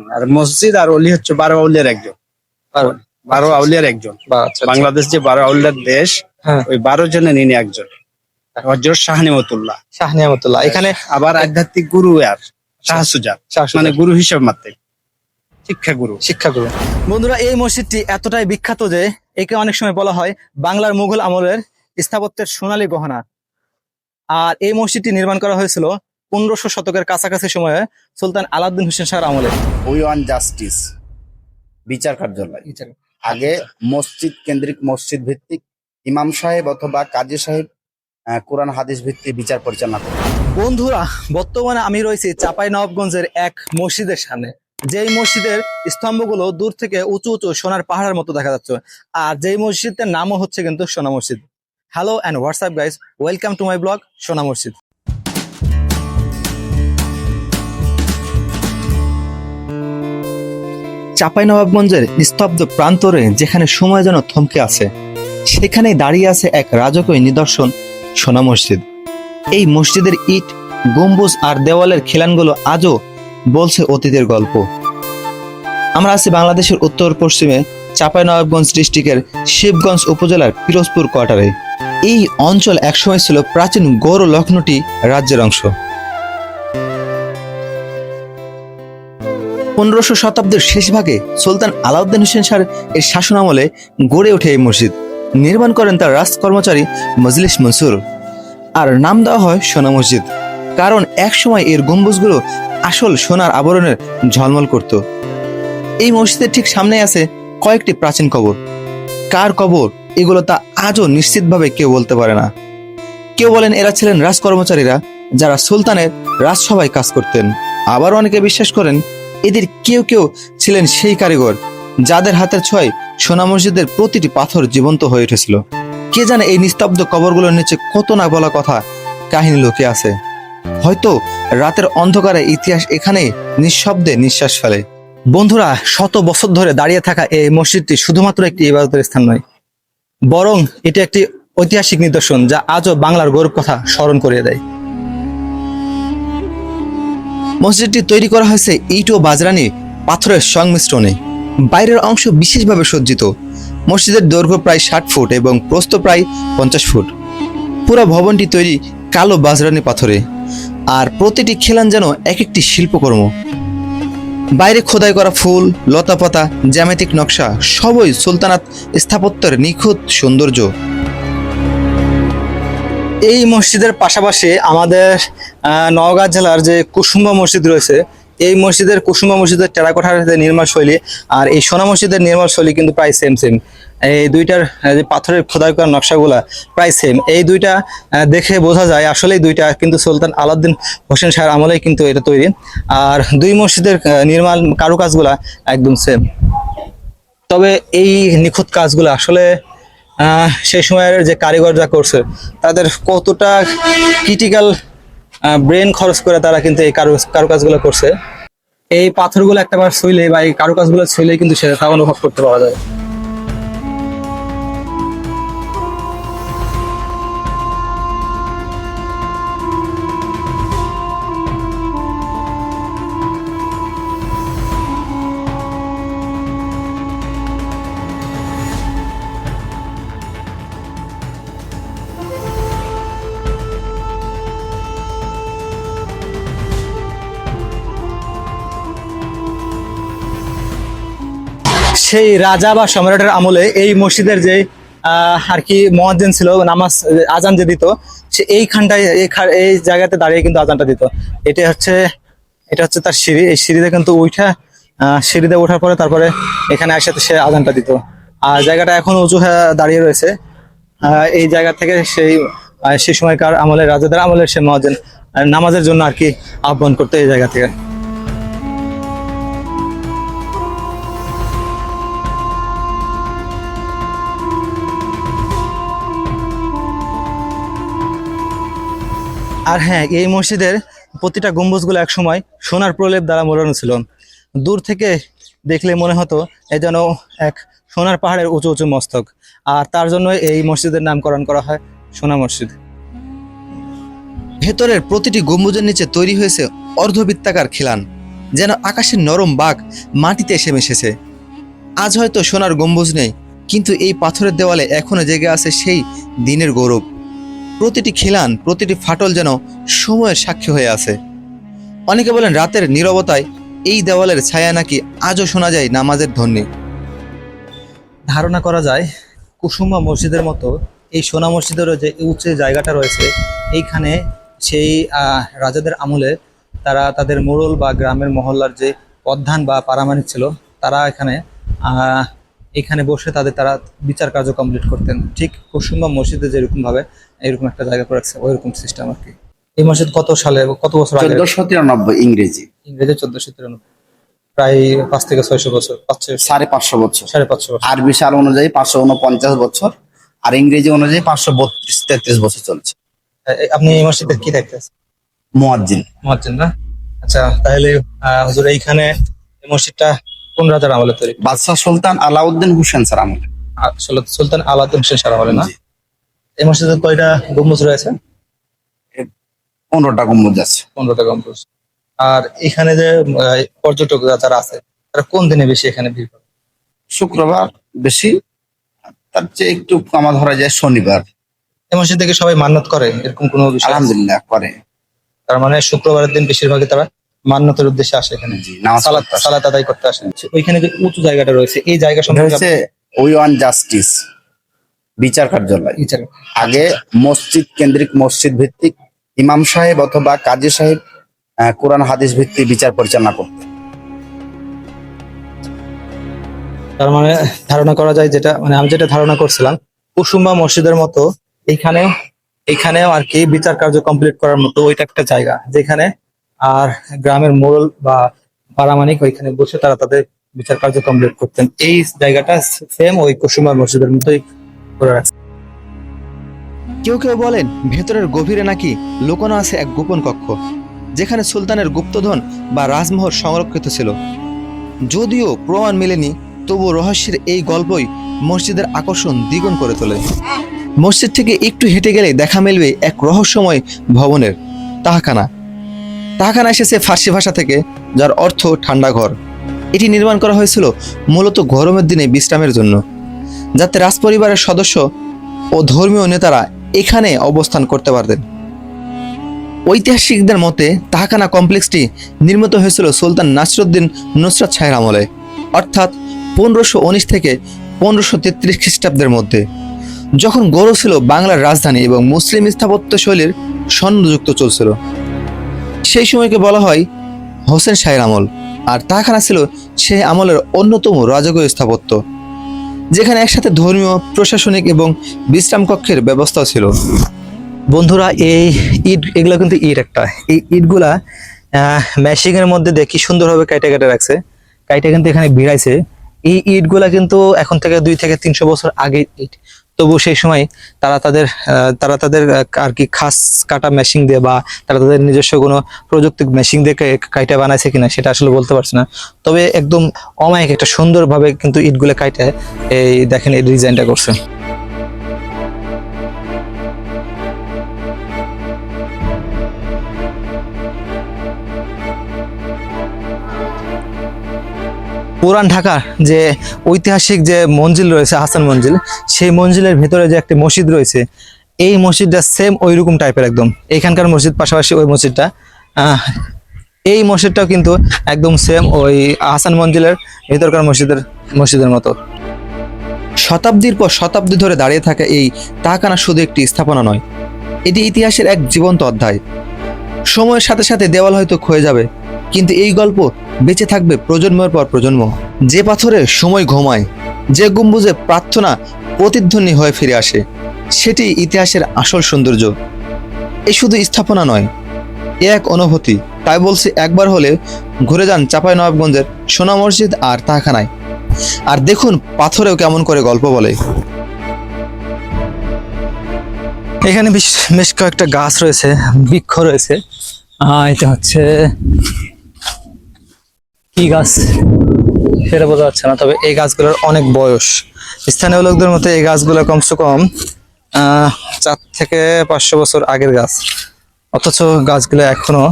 আর মসজিদ আর অলি হচ্ছে বারো আউলিয়ার একজন। বারো- আউলিয়ার একজন। আচ্ছা, আচ্ছা। বাংলাদেশ যে বারো আউলিয়ার দেশ হ্যাঁ। ওই বারো জনের ইনি একজন। হজর শাহনিমতুল্লাহ শাহ নিয়ামতুল্লাহ। এখানে আবার আধ্যাত্মিক গুরু আর শাহ সুজাত। শাহ মানে গুরু হিসাব মাত্রে শিক্ষা গুরু। শিক্ষা গুরু বন্ধুরা এই মসজিদটি এতটাই বিখ্যাত যে একে অনেক সময় বলা হয় বাংলার মুঘল আমলের স্থাপত্যের সোনালী গহনা। আর এই মসজিদটি নির্মাণ করা হয়েছিল পনেরোশো শতকের কাছাকাছি সময়ে সুলতান আলাউদ্দিন হোসেন শাহর আমলে। উই ওয়ান জাস্টিস বিচার কার্যালয়। আগে মসজিদ কেন্দ্রিক মসজিদ ভিত্তিক ইমাম সাহেব অথবা কাজী সাহেব কোরআন হাদিস ভিত্তিক বিচার পরিচালনা করে বন্ধুরা বর্তমানে আমি রয়েছি চাপাই নবাবগঞ্জের এক মসজিদের সামনে। যেই মসজিদের স্তম্ভগুলো দূর থেকে উঁচু উঁচু সোনার পাহাড়ের মতো দেখা যাচ্ছে। আর যেই মসজিদের নামও হচ্ছে কিন্তু Sona Masjid. Hello and what's up guys welcome to my blog Sona Masjid চাঁপাইনবাবগঞ্জের নিস্তব্ধ প্রান্তরে যেখানে সময় যেন থমকে আছে, সেখানেই দাঁড়িয়ে আছে এক রাজকীয় নিদর্শন, সোনা মসজিদ। এই মসজিদের ইট, গম্বুজ আর দেওয়ালের খিলানগুলো আজও বলছে অতীতের গল্প। আমরা আছি বাংলাদেশের উত্তর পশ্চিমে, চাঁপাইনবাবগঞ্জ ডিস্ট্রিক্টের শিবগঞ্জ উপজেলার পিরোজপুর কোয়ার্টারে। এই অঞ্চল একসময় ছিল প্রাচীন গৌর লক্ষ্ণৌটি রাজ্যের অংশ। পনেরোশো শতাব্দীর শেষ ভাগে সুলতান আলাউদ্দিন হোসেন শাহ এর শাসনামলে গড়ে ওঠে এই মসজিদ। নির্মাণ করেন তার রাজ কর্মচারী মজলিস মনসুর। আর নাম দেওয়া হয় সোনা মসজিদ। কারণ একসময় এর গম্বুজগুলো আসল সোনার আবরণের ঝলমল করত। এই মসজিদের ঠিক সামনে আছে কয়েকটি প্রাচীন কবর। কার কবর? এগুলো তা আজও নিশ্চিতভাবে কেউ বলতে পারে না। কেউ বলেন এরা ছিলেন রাজ কর্মচারীরা, যারা সুলতানের রাজসভায় কাজ করতেন। আবার অনেকে বিশ্বাস করেন এদের কেউ কেউ ছিলেন সেই কারিগর, যাদের হাতের ছয় সোনা মসজিদের প্রতিটি পাথর জীবন্ত হয়ে উঠেছিল। কে জানে এই নিস্তব্ধ কবরগুলোর নিচে কত না বলা কথা কাহিনী লুকে আছে। হয়তো রাতের অন্ধকারে ইতিহাস এখানে নিঃশব্দে নিঃশ্বাস ফেলে। বন্ধুরা, শত বছর ধরে দাঁড়িয়ে থাকা এই মসজিদটি শুধুমাত্র একটি ইবাদতের স্থান নয়, বরং এটি একটি ঐতিহাসিক নিদর্শন যা আজও বাংলার গৌরব কথা স্মরণ করিয়ে দেয়। মসজিদটি তৈরি করা হয়েছে ইট ও বাজরানি পাথরের সংমিশ্রণে। বাইরের অংশ বিশেষভাবে সজ্জিত। মসজিদের দৈর্ঘ্য প্রায় ষাট ফুট এবং প্রস্থ প্রায় পঞ্চাশ ফুট। পুরো ভবনটি তৈরি কালো বাজরানি পাথরে। আর প্রতিটি খেলান যেন এক একটি শিল্পকর্ম। বাইরে খোদাই করা ফুল লতাপাতা জ্যামিতিক নকশা সবই সুলতানাত স্থাপত্যের নিখুঁত সৌন্দর্য। এই মসজিদের পাশাপাশি আমাদের নওগাঁ জেলার যে কুসুম্বা মসজিদ রয়েছে, এই মসজিদের কুসুম্বা মসজিদের টেরাকোঠার নির্মাণ শৈলী আর এই সোনা মসজিদের নির্মাণ শৈলী কিন্তু প্রায় সেম সেম এই দুইটার যে পাথরের খোদাই করা নকশাগুলা প্রায় সেম এই দুইটা দেখে বোঝা যায় আসলে এই দুইটা কিন্তু সুলতান আলাউদ্দিন হোসেন শাহের আমলেই কিন্তু এটা তৈরি। আর দুই মসজিদের নির্মাণ কারুকাজগুলা একদম সেম তবে এই নিখুঁত কাজগুলো আসলে সেই সময়ের যে কারিগররা করছে, তাদের কতটা ক্রিটিক্যাল ব্রেন খরচ করে তারা কিন্তু এই কারু কারুকাজগুলো করছে। এই পাথরগুলো একটা একটাবার ছুইলে বা এই কারুকাজগুলো ছুইলে কিন্তু সেটা অনুভব করতে পারা যায়। সেই রাজা বা সম্রাটের আমলে এই মসজিদের যে আর কি মহাজ্জেন ছিল নামাজ আজান যে দিত সে এইখানটায় এই জায়গাতে দাঁড়িয়ে কিন্তু আজানটা দিত। এটা হচ্ছে এটা হচ্ছে তার সিঁড়ি। এই সিঁড়িতে কিন্তু উঠা সিঁড়িতে ওঠার পরে তারপরে এখানে একসাথে সে আজানটা দিত। আর জায়গাটা এখন উঁচু হয়ে দাঁড়িয়ে রয়েছে। এই জায়গা থেকে সেই সেই সময়কার আমলের রাজাদের আমলের সে মহাজ্জেন আহ, নামাজের জন্য আর কি আহ্বান করতে এই জায়গা থেকে। আর হ্যাঁ এই মসজিদের প্রতিটা গম্বুজগুলো এক সময় সোনার প্রলেপ দ্বারা মোড়ানো ছিল। দূর থেকে দেখলে মনে হতো এ যেন এক সোনার পাহাড়ের উঁচু উঁচু মস্তক। আর তার জন্য এই মসজিদের নামকরণ করা হয় সোনা মসজিদ। ভেতরের প্রতিটি গম্বুজের নিচে তৈরি হয়েছে অর্ধবৃত্তাকার খিলান, যেন আকাশের নরম বাঘ মাটিতে এসে মিশেছে আজ হয়তো সোনার গম্বুজ নেই, কিন্তু এই পাথরের দেওয়ালে এখনও জেগে আছে সেই দিনের গৌরব। প্রতিটি খিলান, প্রতিটি ফাটল যেন সময়ের সাক্ষী হয়ে আছে। অনেকে বলেন রাতের নীরবতায় এই দেওয়ালের ছায়া নাকি আজও শোনা যায় নামাজের ধ্বনি। ধারণা করা যায় কুসুম্বা মসজিদের মতো এই সোনা মসজিদেরও যে উচ্চ জায়গাটা রয়েছে, এইখানে সেই রাজাদের আমলে তারা তাদের মোড়ল বা গ্রামের মহল্লার যে প্রধান বা পারামানিক ছিল, তারা এখানে এখানে বসে তাদের তারা বিচার কার্য কমপ্লিট করতেন। ঠিক কুসুম্বা মসজিদে যেরকম ভাবে এরকম একটা জায়গা করে রাখছে ওইরকম সিস্টেম আর কি। এই মসজিদ কত সালে কত বছর আগে? চোদ্দশো তিরানব্বই ইংরেজি। ইংরেজি চোদ্দশো তিরানব্বই। প্রায় পাঁচ থেকে ছয়শো বছর সাড়ে পাঁচশো বছর। সাড়ে পাঁচশো বছর। আরবি সাল অনুযায়ী পাঁচশো উনপঞ্চাশ বছর। আর ইংরেজি অনুযায়ী পাঁচশো বত্রিশ তেত্রিশ বছর চলছে। আপনি এই মসজিদে কি দেখতেছেন মুয়াজ্জিন। না? আচ্ছা তাহলে হুজুর এইখানে এই মসজিদটা কোন রাজার আমলে তৈরি। বাদশাহ সুলতান আলাউদ্দিন হুসেন স্যার আমলে। সুলতান আলাউদ্দিন হোসেন সারা আমলে না। এই মসজিদে কয়টা গম্বুজ রয়েছে? পনেরোটা গম্বুজ আছে। পনেরোটা গম্বুজ। আর এখানে যে পর্যটক যারা আছে তারা কোন দিনে বেশি এখানে ভিড় করে? শুক্রবার বেশি তার চেয়ে একটু কামা ধরা যায় শনিবার। এই মসজিদ থেকে সবাই মান্নত করে এরকম কোনো বিষয়? আলহামদুলিল্লাহ করে। তার মানে শুক্রবারের দিন বেশিরভাগই তারা মান্যতের উদ্দেশ্যে আসে এখানে। সালাত আদায় করতে আসে। ওইখানে যে উঁচু জায়গাটা রয়েছে এই জায়গা সম্পর্কে উই ওয়ান জাস্টিস বিচার কার্যালয়। আগে মসজিদ কেন্দ্রিক মসজিদ ভিত্তিক ইমাম সাহেব অথবা কাজী সাহেব কোরআন হাদিস ভিত্তিক বিচার পরিচালনা করতেন। তার মানে ধারণা করা যায় যেটা মানে আমি যেটা ধারণা করছিলাম কুসুম্বা মসজিদের মতো এইখানেও এইখানেও আর কি বিচার কার্য কমপ্লিট করার মতো ওইটা একটা জায়গা যেখানে আর গ্রামের মোড়ল বা পারামানিক ওইখানে বসে তারা তাদের বিচার কার্য কমপ্লিট করতেন। এই জায়গাটা সেম ওই কুসুম্বা মসজিদের মতোই করে রাখছে। কেউ কেউ বলেন ভেতরের গভীরে নাকি লুকানো আছে এক গোপন কক্ষ, যেখানে সুলতানের গুপ্তধন বা রাজমহল সংরক্ষিত ছিল। যদিও প্রমাণ মেলেনি, তবু রহস্যের এই গল্পই মসজিদের আকর্ষণ দ্বিগুণ করে তোলে। মসজিদ থেকে একটু হেঁটে গেলে দেখা মিলবে এক রহস্যময় ভবনের, তাহাখানা। তাহাখানা এসেছে ফার্সি ভাষা থেকে, যার অর্থ ঠান্ডা ঘর। এটি নির্মাণ করা হয়েছিল মূলত গরমের দিনে বিশ্রামের জন্য, যাতে রাজপরিবারের সদস্য ও ধর্মীয় নেতারা এখানে অবস্থান করতে পারতেন। ঐতিহাসিকদের মতে তাহাখানা কমপ্লেক্সটি নির্মিত হয়েছিল সুলতান নাসরুদ্দিন নুসরাত শাহের আমলে, অর্থাৎ পনেরোশো উনিশ থেকে পনেরোশো তেত্রিশ খ্রিস্টাব্দের মধ্যে, যখন গৌরব ছিল বাংলার রাজধানী এবং মুসলিম স্থাপত্য শৈলীর স্বর্ণযুক্ত চলছিল। সেই সময়কে বলা হয় হোসেন শাহের আমল। আর তাহাখানা ছিল সেই আমলের অন্যতম রাজকীয় স্থাপত্য, যেখানে একসাথে ধর্মীয়, প্রশাসনিক এবং বিশ্রাম কক্ষের ব্যবস্থা ছিল। বন্ধুরা, এই ইট এগুলো কিন্তু ইট একটা। এই ইটগুলা ম্যাশিং এর মধ্যে দেখি সুন্দরভাবে কাইটে কেটে রাখছে। কাইটে কিন্তু এখানে ভিড়াইছে। এই ইটগুলা কিন্তু এখন থেকে দুই থেকে তিনশো বছর আগে ইট তবু সেই সময় তারা তাদের তারা তাদের আর কি খাস কাটা মেশিন দিয়ে বা তারা তাদের নিজস্ব কোনো প্রযুক্তি মেশিন দিয়ে কাইটা বানাইছে কিনা সেটা আসলে বলতে পারছি না। তবে একদম অমায়িক একটা সুন্দরভাবে কিন্তু ইটগুলো কাইটে, এই দেখেন এই ডিজাইনটা করছে। পুরান ঢাকার যে ঐতিহাসিক যে মঞ্জিল রয়েছে, হাসান মঞ্জিল, সেই মঞ্জিলের ভেতরে যে একটি মসজিদ রয়েছে, এই মসজিদটা সেম ওই রকম টাইপের একদম। এখানকার মসজিদ পাশাপাশি ওই মসজিদটা এই মসজিদটাও কিন্তু একদম সেম ওই হাসান মঞ্জিলের ভেতরকার মসজিদের মসজিদের মতো। শতাব্দীর পর শতাব্দী ধরে দাঁড়িয়ে থাকা এই তাহাকানা শুধু একটি স্থাপনা নয়, এটি ইতিহাসের এক জীবন্ত অধ্যায়। সময়ের সাথে সাথে দেওয়াল হয়তো ক্ষয়ে যাবে, কিন্তু এই গল্প বেঁচে থাকবে প্রজন্মের পর প্রজন্ম। যে পাথরে সময় ঘুমায়, যে গম্বুজে প্রার্থনা প্রতিধ্বনি হয়ে ফিরে আসে, সেটি ইতিহাসের আসল সৌন্দর্য। এ শুধু স্থাপনা নয়, এ এক অনুভূতি। তাই বলছি, একবার হলে ঘুরে যান চাপাই নবাবগঞ্জের সোনা মসজিদ আর তাহাখানায়। আর দেখুন পাথরেও কেমন করে গল্প বলে। এখানে বেশ বেশ কয়েকটা গাছ রয়েছে, বৃক্ষ রয়েছে। এটা হচ্ছে কি গাছ? সেটা বোঝা যাচ্ছে না তবে এই গাছগুলোর অনেক বয়স। স্থানীয় লোকদের মতে এই গাছগুলো কমসে কম আহ, চার থেকে পাঁচশো বছর আগের গাছ। অথচ গাছগুলো এখনও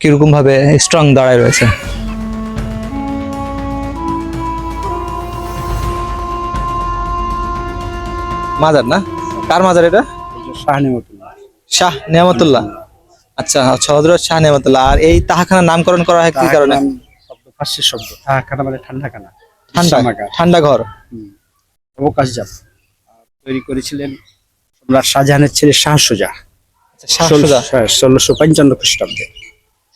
কীরকম ভাবে স্ট্রং দাঁড়ায় রয়েছে। মাজার না? কার মাজার এটা? শাহ নেমতুল্লাহ শাহ নিয়ামতুল্লাহ। আচ্ছা আচ্ছা হজরত শাহ আর এই তাহাখানার নামকরণ করা হয় কি কারণে? শব্দ ফার্সি শব্দ। তাহাখানা মানে ঠান্ডা খানা ঠান্ডা ঠান্ডা ঘর। অবকাশ যাপ তৈরি করেছিলেন সম্রাট শাহজাহানের ছেলে শাহ সুজা। ষোলোশো পঞ্চান্ন খ্রিস্টাব্দে।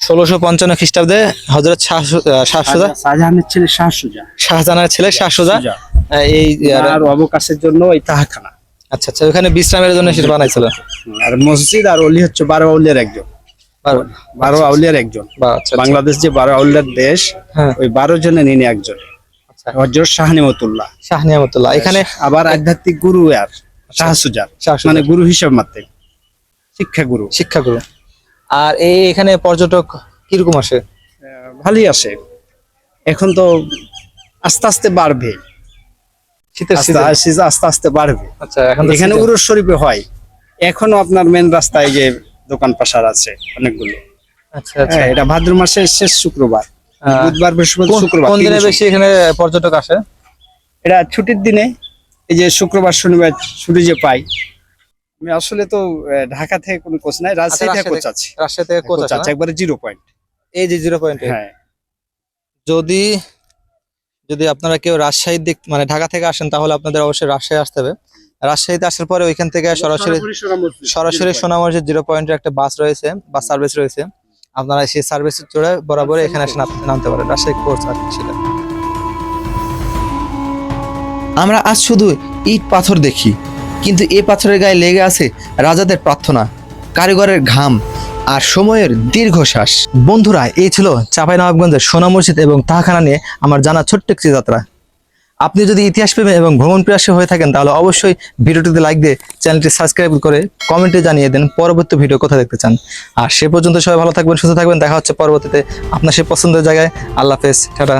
ষোলোশো পঞ্চান্ন খ্রিস্টাব্দে হজরত শাহ সু- আহ, শাহ সুজা? শাহজাহানের ছেলে শাহ সুজা। শাহজাহানের ছেলে শাহ সুজা? সুজা। এই আর অবকাশের জন্য এই তাহাখানা। আচ্ছা আচ্ছা ওখানে বিশ্রামের জন্য সেটা বানাইছিল। আর মসজিদ আর অলি হচ্ছে বারো আউলিয়ার একজন। বারো। আউলিয়ার একজন। আচ্ছা আচ্ছা। বাংলাদেশ যে বারো আউলিয়ার দেশ হ্যাঁ। ওই বারো জনের ইনি একজন। আচ্ছা। হজরত শাহ নেমতুল্লাহ শাহ নিয়ামতুল্লাহ এখানে আবার আধ্যাত্মিক গুরু আর শাহ সুজার শাহ সুজা। মানে গুরু হিসেব মাত্র শিক্ষা গুরু। শিক্ষাগুরু আর এই এখানে পর্যটক কীরকম আসে? ভালোই আসে। এখন তো আস্তে আস্তে বাড়বে। শীতের আস্তে আস্তে বাড়বে। আচ্ছা এখন এখানে। উরুস শরীফে হয়। এখনও আপনার মেন রাস্তায় যে দোকান পাশার আছে অনেকগুলো। আচ্ছা আচ্ছা। হ্যাঁ, এটা ভাদ্র মাসের শেষ শুক্রবার। বুধবার বৃহস্পতি শুক্রবার কোন দিনে বেশি এখানে পর্যটক আসে? এটা ছুটির দিনে এই যে শুক্রবার শনিবার ছুটি যে পাই। আমি আসলে তো ঢাকা থেকে কোনো কোচ নাই রাজশাহী থেকে রাজশাহী কোচ আছে। রাজশাহী থেকে কোচ আছে একবারে জিরো পয়েন্ট এই যে জিরো পয়েন্ট হ্যাঁ। যদি যদি আপনারা কেউ রাজশাহীর দিক মানে ঢাকা থেকে আসেন তাহলে আপনাদের অবশ্যই রাজশাহী আসতে হবে। রাজশাহীতে আসার পরে ওইখান থেকে সরাসরি সরাসরি সোনামসজিদ। জিরো পয়েন্টের একটা বাস রয়েছে বাস সার্ভিস রয়েছে। আপনারা সেই সার্ভিস চড়ে বরাবর এখানে এসে নাম- নামতে পারেন। রাজশাহী কোর্স আর কি আমরা আজ শুধু ইট পাথর দেখি কিন্তু এই পাথরের গায়ে লেগে আছে রাজাদের প্রার্থনা কারিগরের ঘাম। আর সময়ের দীর্ঘশ্বাস। বন্ধুরা, এই ছিল চাঁপাইনবাবগঞ্জের সোনা মসজিদ এবং তাহাখানা নিয়ে আমার জানা ছোট্ট একটি যাত্রা। আপনি যদি ইতিহাস প্রেমী এবং ভ্রমণ প্রিয়াসী হয়ে থাকেন, তাহলে অবশ্যই ভিডিওটিতে লাইক দিয়ে চ্যানেলটি সাবস্ক্রাইব করে কমেন্টে জানিয়ে দেন পরবর্তী ভিডিও কোথায় দেখতে চান। আর সে পর্যন্ত সবাই ভালো থাকবেন, সুস্থ থাকবেন। দেখা হচ্ছে পরবর্তীতে আপনার সে পছন্দের জায়গায়। আল্লাহ হাফেজ। টাটা।